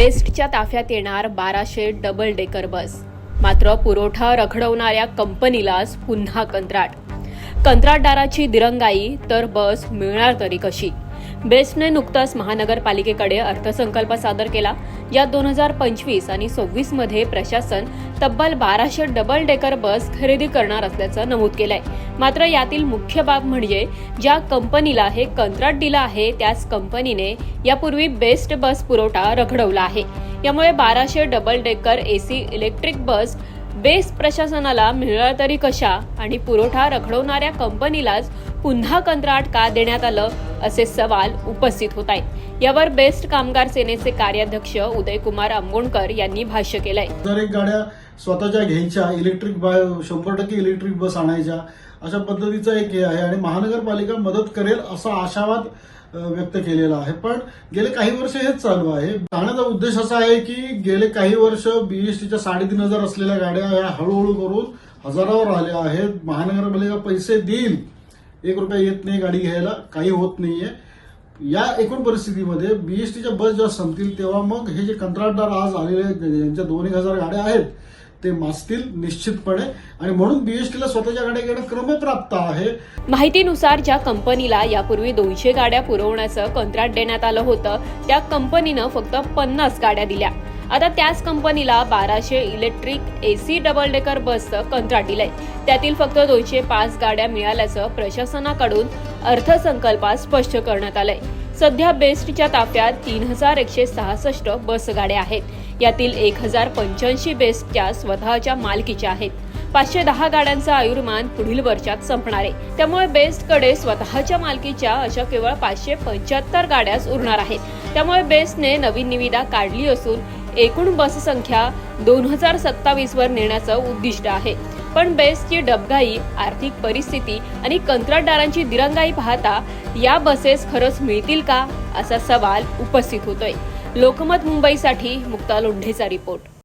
बेस्टच्या ताफ्यात येणार बाराशे डबल डेकर बस मात्र पुरवठा रखडवणाऱ्या कंपनीलाच पुन्हा कंत्राट. कंत्राटदाराची दिरंगाई तर बस मिळणार तरी कशी? बेस्टने नुकताच महानगरपालिकेकडे अर्थसंकल्प सादर केला. यात दोन हजार पंचवीस आणि सव्वीसमध्ये प्रशासन तब्बल बाराशे डबल डेकर बस खरेदी करणार असल्याचं नमूद केलंय. मात्र यातील मुख्य बाब म्हणजे ज्या कंपनीला हे कंत्राट दिलं आहे त्याच कंपनीने यापूर्वी बेस्ट बस पुरवठा रखडवला आहे. यामुळे बाराशे double decker AC electric bus BEST प्रशासनाला मिळणार तरी कशा आणि पुरवठा रखडवणाऱ्या कंपनीलाच पुन्हा कंत्राट का देण्यात आलं असे सवाल उपस्थित होत आहेत. यावर बेस्ट कामगार सेनेचे कार्याध्यक्ष उदयकुमार आंबोणकर यांनी भाष्य केलंय. जर एक गाड्या स्वतःच्या घ्यायच्या इलेक्ट्रिक बाय शंभर टक्के इलेक्ट्रिक बस आणायच्या अशा पद्धतीचं एक हे आहे आणि महानगरपालिका मदत करेल असा आशावाद व्यक्त केलेला आहे. पण गेले काही वर्ष हेच चालू आहे. जाण्याचा उद्देश असा आहे की गेले काही वर्ष बीएसटीच्या साडेतीन हजार असलेल्या गाड्या या हळूहळू करून हजारावर आल्या आहेत. महानगरपालिका पैसे देईल. एक रुपया येत नाही गाडी घ्यायला काही होत नाहीये. या एकूण परिस्थितीमध्ये बीएसटीच्या बस जेव्हा संपतील तेव्हा मग हे जे कंत्राटदार आज आलेले आहेत दोन एक हजार गाड्या आहेत ते मासतील निश्चितपणे. आणि म्हणून बीएसटीला स्वतःच्या गाड्या घेणं क्रमप्राप्त आहे. माहितीनुसार ज्या कंपनीला यापूर्वी दोनशे गाड्या पुरवण्याचं कंत्राट देण्यात आलं होतं त्या कंपनीनं फक्त पन्नास गाड्या दिल्या. आता त्याच कंपनीला बाराशे इलेक्ट्रिक एसी डबल डेकर बसचं कंत्राट दिलंय. त्यातील फक्त दोनशे पाच गाड्या मिळाल्याचं प्रशासनाकडून अर्थसंकल्पात स्पष्ट करण्यात आलंय. सध्या बेस्टच्या ताफ्यात तीन हजार एकशे सहासष्ट बस गाड्या आहेत. यातील एक हजार पंच्याऐंशी बेस्टच्या स्वतःच्या मालकीच्या आहेत. पाचशे दहा गाड्यांचं आयुर्मान पुढील वर्षात संपणार आहे. त्यामुळे बेस्टकडे स्वतःच्या मालकीच्या अशा केवळ पाचशे पंच्याहत्तर गाड्याच उरणार आहेत. त्यामुळे बेस्टने नवीन निविदा काढली असून एकूण बस संख्या दोन हजार सत्तावीसवर नेण्याचं उद्दिष्ट आहे. पण बेस्टची डबघाई आर्थिक परिस्थिती आणि कंत्राटदारांची दिरंगाई पाहता या बसेस खरंच मिळतील का असा सवाल उपस्थित होतोय. लोकमत मुंबईसाठी मुक्ता लोंढेचा रिपोर्ट.